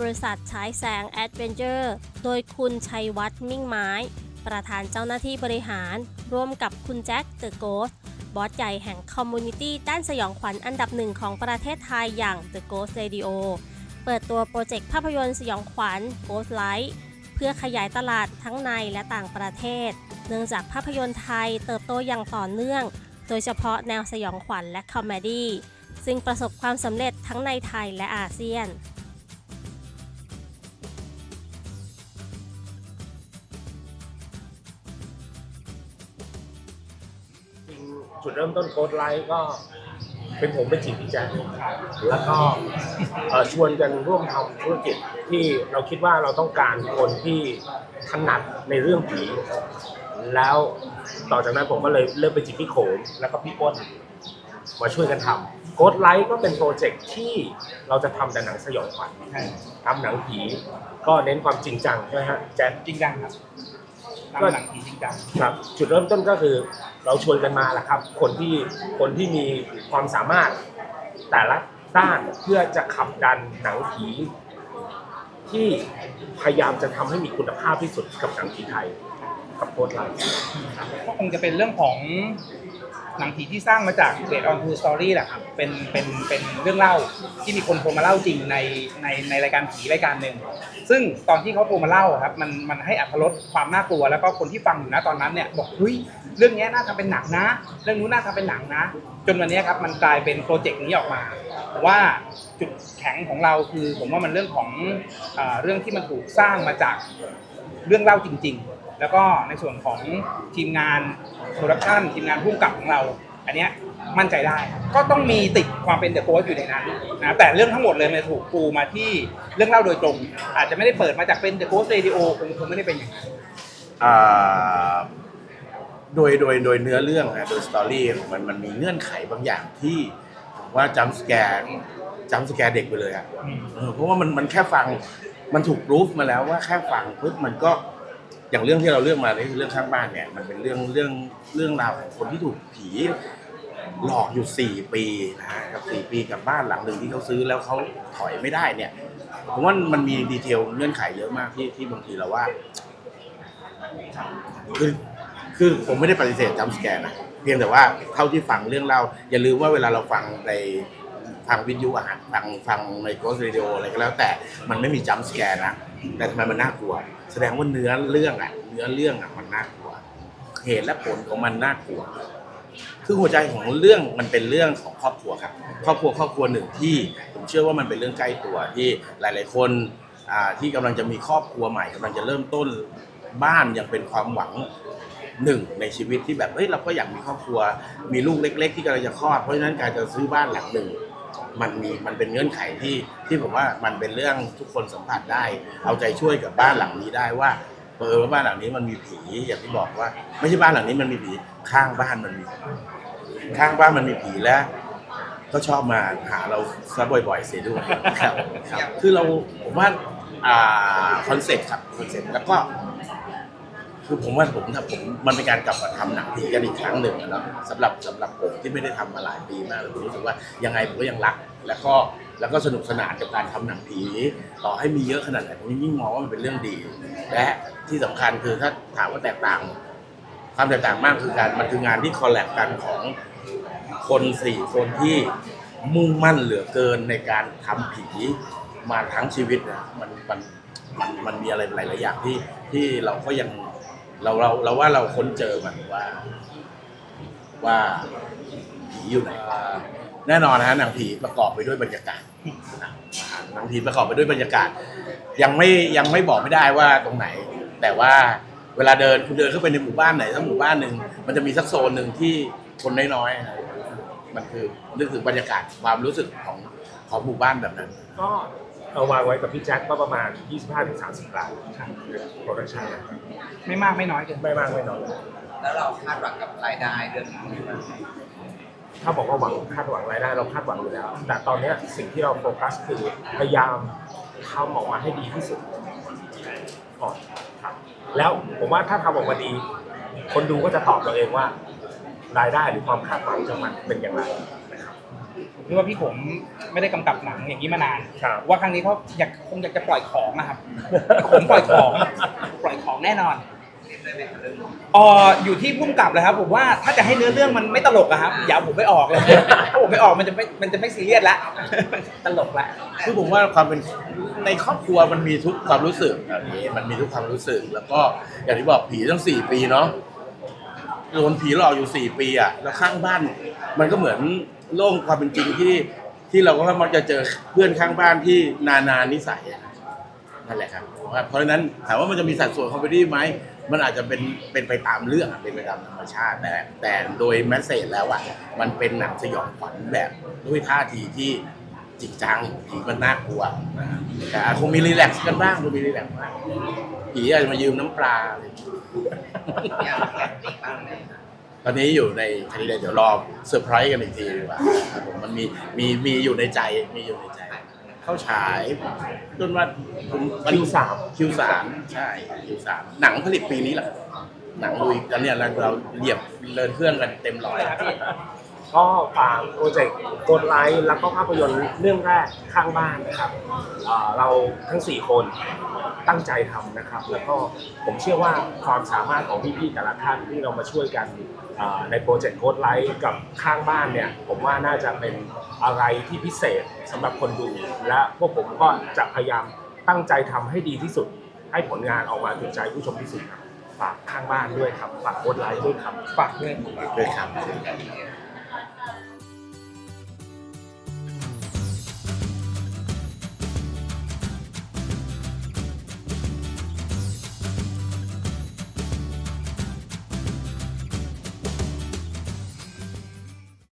บริษัทฉายแสงแอดเวนเจอร์โดยคุณชัยวัฒน์มิ่งไม้ ประธานเจ้าหน้าที่บริหาร ร่วมกับคุณแจ็คเดอะโกสบอสใหญ่แห่งคอมมูนิตี้ด้านสยองขวัญอันดับหนึ่งของประเทศไทยอย่าง The Ghost Radio เปิดตัวโปรเจกต์ภาพยนตร์สยองขวัญ Ghost Light เพื่อขยายตลาดทั้งในและต่างประเทศ เนื่องจากภาพยนตร์ไทยเติบโตอย่างต่อเนื่อง โดยเฉพาะแนวสยองขวัญและคอมเมดี้ซึ่งประสบความสำเร็จทั้งในไทยและอาเซียน จุดเริ่มต้นโค้ดไลท์ก็เป็นผมเป็นจีบพี่แจ๊คแล้วก็ชวนกันร่วมทำธุรกิจที่เราคิดว่าเราต้องการคนที่ถนัดในเรื่องผี แล้วต่อจากนั้นผมก็เลยเริ่มไปจีบพี่โขมแล้วก็พี่อ้นมาช่วยกันทำโค้ดไลท์ก็เป็นโปรเจกต์ที่เราจะทำแต่หนังสยองขวัญทำหนังผีก็เน้นความจริงจังใช่ไหมฮะแจ๊จริงจังครับ ตามหนังผีจริงจังครับ จุดเริ่มต้นก็คือเราชวนกันมาแหละครับ คนที่คนที่มีความสามารถแต่ละด้านเพื่อจะขับดันหนังผีที่พยายามจะทำให้มีคุณภาพที่สุดกับหนังผีไทยกับโค้ดไลน์ก็คงจะเป็นเรื่องของ หนังผีที่สร้างมาจากเ a ดออนทูสตอรี่แหละครับ เป็น เป็น เป็นเรื่องเล่าที่มีคนโทรมาเล่าจริงใน ใน ในรายการผีรายการหนึ่ง ซึ่งตอนที่เขาโทรมาเล่าครับ มัน มันให้อัธรสความน่ากลัว แล้วก็คนที่ฟังอยู่นะตอนนั้นเนี่ยบอกเฮ้ย เรื่องนี้น่าทำเป็นหนังนะ เรื่องนู้นน่าทำเป็นหนังนะ จนวันนี้ครับ มันกลายเป็นโปรเจกต์นี้ออกมา ว่าจุดแข็งของเราคือ ผมว่ามันเรื่องของเอ่อเรื่องที่มันถูกสร้างมาจากเรื่องเล่าจริง ๆ แล้วก็ในส่วนของทีมงานโปรดักชันทีมงานผู้กำกับของเรา อันเนี้ยมั่นใจได้ ก็ต้องมีติดความเป็นเดอะโ s สอยู่ในนั้นนะแต่เรื่องทั้งหมดเลยมันถูกปูมาที่เรื่องเล่าโดยตรง อาจจะไม่ได้เปิดมาจากเป็นเดอะโ s สเรดิโอคงคงไม่ได้เป็นอย่างนั้น อ่าโดยโดยโดยเนื้อเรื่องนะโดยสตอรี่ของมันมันมีเงื่อนไขบางอย่างที่ผมว่าจัมสแกร์จัมสแกร์เด็กไปเลยอะเออเพราะว่ามันมันแค่ฟังมันถูกรูฟมาแล้วว่าแค่ฟังปุ๊บมันก็ อย่างเรื่องที่เราเลือกมานี่คือเรื่องข้างบ้านเนี่ยมันเป็นเรื่องเรื่องเรื่องราวของคนที่ถูกผีหลอกอยู่สี่ปีนะฮะกับสี่ปีกับบ้านหลังหนึ่งที่เขาซื้อแล้วเขาถอยไม่ได้เนี่ยผมว่ามันมีดีเทลเงื่อนไขเยอะมากที่ที่บางทีเราว่าคือคือผมไม่ได้ปฏิเสธจัมสแกร์นะเพียงแต่ว่าเท่าที่ฟังเรื่องเล่าอย่าลืมว่าเวลาเราฟังในฟังวิทยุอะฮะฟังฟังในโกสเรดิโออะไรก็แล้วแต่มันไม่มีจัมสแกร์นะ แต่ทำไมมันน่ากลัว แสดงว่าเนื้อเรื่องอะเนื้อเรื่องอะมันน่ากลัว เหตุและผลของมันน่ากลัว คือหัวใจของเรื่องมันเป็นเรื่องของครอบครัวครับ ครอบครัวครอบครัวหนึ่งที่ผมเชื่อว่ามันเป็นเรื่องใกล้ตัวที่หลาย ๆ คนอ่าที่กำลังจะมีครอบครัวใหม่กำลังจะเริ่มต้นบ้านยังเป็นความหวังหนึ่งในชีวิตที่แบบเฮ้ยเราก็อยากมีครอบครัว มีลูกเล็ก ๆ ที่กำลังจะคลอดเพราะฉะนั้นการจะซื้อบ้านหลังหนึ่ง มันมีมันเป็นเงื่อนไขที่ที่ผมว่ามันเป็นเรื่องทุกคนสัมผัสได้ เอาใจช่วยกับบ้านหลังนี้ได้ว่าเออว่าบ้านหลังนี้มันมีผีอย่างที่บอกว่า ไม่ใช่บ้านหลังนี้มันมีผีข้างบ้านมันมี ข้างบ้านมันมีผีแล้ว ก็ชอบมาหาเราซะบ่อยๆเสียด้วยครับครับคือเราผมว่าอ่าคอนเซ็ปต์ครับคอนเซ็ปต์แล้วก็ คือผมว่าผมถ้าผมมันเป็นการกลับมาทำหนังผีกันอีกครั้งหนึ่งอะเนะสำหรับสำหรับผมที่ไม่ได้ทำมาหลายปีมากเลยผมรู้สึกว่ายังไงผมก็ยังรัก แล้วก็แล้วก็สนุกสนานกับการทำหนังผีต่อให้มีเยอะขนาดไหนผมยิ่งมองว่ามันเป็นเรื่องดี และที่สำคัญคือถ้าถามว่าแตกต่าง ความแตกต่างมากคือการมันคืองานที่คอลแลบกันของคนสี่คนที่มุ่งมั่นเหลือเกินในการทำผีมาทั้งชีวิตนะมันมันมันมันมีอะไรหลายๆอย่างที่ที่เราก็ยัง เราเราเราว่าเราค้นเจอมันว่า ว่าผีอยู่ไหนแน่นอนนะฮะหนังผีประกอบไปด้วยบรรยากาศนะหนังผีประกอบไปด้วยบรรยากาศ ยังไม่ยังไม่บอกไม่ได้ว่าตรงไหน แต่ว่าเวลาเดินคุณเดินเข้าไปในหมู่บ้านไหนสักหมู่บ้านหนึ่งมันจะมีสักโซนหนึ่งที่คนน้อยๆนะมันคือนึกถึงบรรยากาศความรู้สึกของของหมู่บ้านแบบนั้น ก็ เอาวางไว้กับพี่แจ็คก็ประมาณ 25-30ล้านโปรดักชันนะครับไม่มากไม่น้อยเกินไปไม่มากไม่น้อยแล้วเราคาดหวังกับรายได้เรื่องนี้ไหมถ้าบอกว่าหวังคาดหวังรายได้เราคาดหวังอยู่แล้ว แต่ตอนเนี้ยสิ่งที่เราโฟกัสคือพยายามทำออกมาให้ดีที่สุดก่อนครับแล้วผมว่าถ้าทำออกมาดี คนดูก็จะตอบเราเองว่ารายได้หรือความคาดหวังของมันเป็นอย่างไรนะ ครับผมคิดว่าพี่ผมไม่ได้กำกับหนังอย่างนี้มานาน ครับว่าครั้งนี้เขาอยากคงอยากจะปล่อยของนะครับ ผมปล่อยของ ปล่อยของแน่นอนเล่นด้วยไหมครับเรื่องนี้เอออยู่ที่พุ่มกับเลยครับ ผมว่าถ้าจะให้เนื้อเรื่องมันไม่ตลกอะครับอย่าเอาผมไม่ออกเลยถ้าผมไม่ออกมันจะไม่มันจะไม่ซีเรียสละตลกละ คือผมว่าความเป็นในครอบครัวมันมีทุกความรู้สึกแบบนี้มันมีทุกความรู้สึก แล้วก็อย่างที่บอกผีตั้งสี่ปีเนาะ โดนผีหลอกอยู่สี่ปีอะแล้วข้างบ้าน มันก็เหมือนโลกความเป็นจริงที่ที่เราก็มักจะเจอเพื่อนข้างบ้านที่นานานิสัยอะนั่นแหละครับเพราะฉะนั้นถามว่ามันจะมีสัดส่วนคอมเมดี้ไหมมันอาจจะเป็นเป็นไปตามเรื่องอะเป็นไปตามธรรมชาติแต่แต่โดยแมสเซจแล้วอะมันเป็นหนังสยองขวัญแบบด้วยท่าทีที่ จริงจังผีมันน่ากลัวนะครับแต่คงมีรีแลกซ์กันบ้างคงมีรีแลกซ์บ้างผีอาจจะมายืมน้ำปลาอะไรอย่างเงี้ยอยากแคสติ้งบ้างไหมครับตอนนี้อยู่ในคันนี้เดี๋ยวรอเซอร์ไพรส์กันอีกทีดีกว่าครับผมมันมีมีมีอยู่ในใจมีอยู่ในใจ เข้าฉายจนว่าผมนคิวสามคิวสามใช่คิวสามหนังผลิตปีนี้แหละหนังลุยกันเนี่ยเราเราเหยียบเดินเครื่องกันเต็มร้อย ก็ฝากโปรเจกต์กดไลค์แล้วก็ภาพยนตร์เรื่องแรกข้างบ้านนะครับเอ่อเราทั้ง 4 คนตั้งใจทำนะครับ แล้วก็ผมเชื่อว่าความสามารถของพี่ๆแต่ละท่านที่เรามาช่วยกันเอ่อในโปรเจกต์โกดไลท์กับข้างบ้านเนี่ย ผมว่าน่าจะเป็นอะไรที่พิเศษสำหรับคนดู และพวกผมก็จะพยายามตั้งใจทำให้ดีที่สุด ให้ผลงานออกมาถูกใจผู้ชมที่สุดครับฝากข้างบ้านด้วยครับฝากโกดไลท์ด้วยครับฝากด้วย ด้วยครับเ